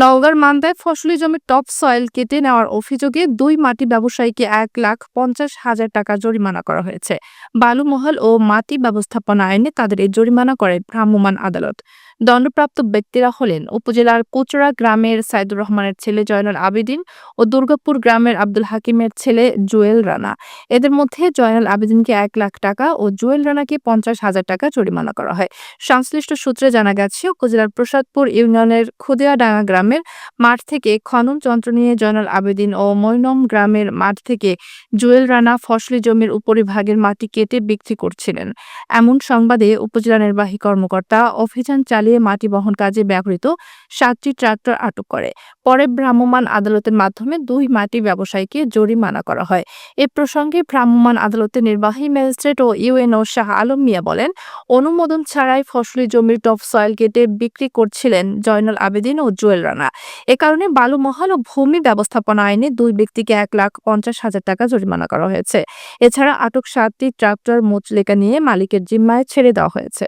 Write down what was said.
নওগাঁর মান্দায় ফসলি জমির টপ সয়েল কেটে নেওয়ার অভিযোগে দুই মাটি ব্যবসায়ীকে এক লাখ পঞ্চাশ হাজার টাকা জরিমানা করা হয়েছে। বালুমহল ও মাটি ব্যবস্থাপনা আইনে তাদের এই জরিমানা করে ভ্রাম্যমাণ আদালত। দণ্ডপ্রাপ্ত ব্যক্তিরা হলেন উপজেলার কুচরা গ্রামের সাইদুর রহমানের ছেলে জয়নাল আবেদিন ও দুর্গাপুর গ্রামের আব্দুল হাকিমের ছেলে জুয়েল রানা। এদের মধ্যে জয়নাল আবেদিনকে এক লাখ টাকা ও জুয়েল রানাকে পঞ্চাশ হাজার টাকা জরিমানা করা হয়। সংশ্লিষ্ট সূত্রে জানা গেছে, উপজেলার প্রসাদপুর ইউনিয়নের খুদিয়াডাঙ্গা গ্রামের মাঠ থেকে খনন যন্ত্র নিয়ে জয়নাল আবেদিন ও মৈনম গ্রামের মাঠ থেকে জুয়েল রানা ফসলি জমির উপরিভাগের মাটি কেটে বিক্রি করছিলেন। এমন সংবাদে উপজেলা নির্বাহী কর্মকর্তা অভিযান চালিয়ে মাটি বহন কাজে ব্যবহৃত সাতটি ট্রাক্টর আটক করে। পরে ভ্রাম্যমাণ আদালতের মাধ্যমে দুই মাটি ব্যবসায়ীকে জরিমানা করা হয়। এ প্রসঙ্গে ভ্রাম্যমাণ আদালতের নির্বাহী ম্যাজিস্ট্রেট ও ইউএনও শাহ আলম মিয়া বলেন, অনুমোদন ছাড়াই ফসলি জমির টপ সয়েল কেটে বিক্রি করছিলেন জয়নাল আবেদিন ও জুয়েল রানা। এ কারণে বালুমহল ও ভূমি ব্যবস্থাপনা আইনে দুই ব্যক্তিকে এক লাখ পঞ্চাশ হাজার টাকা জরিমানা করা হয়েছে। এছাড়া আটক সাতটি ট্রাক্টর মুচলেকা নিয়ে মালিকের জিম্মায় ছেড়ে দেওয়া হয়েছে।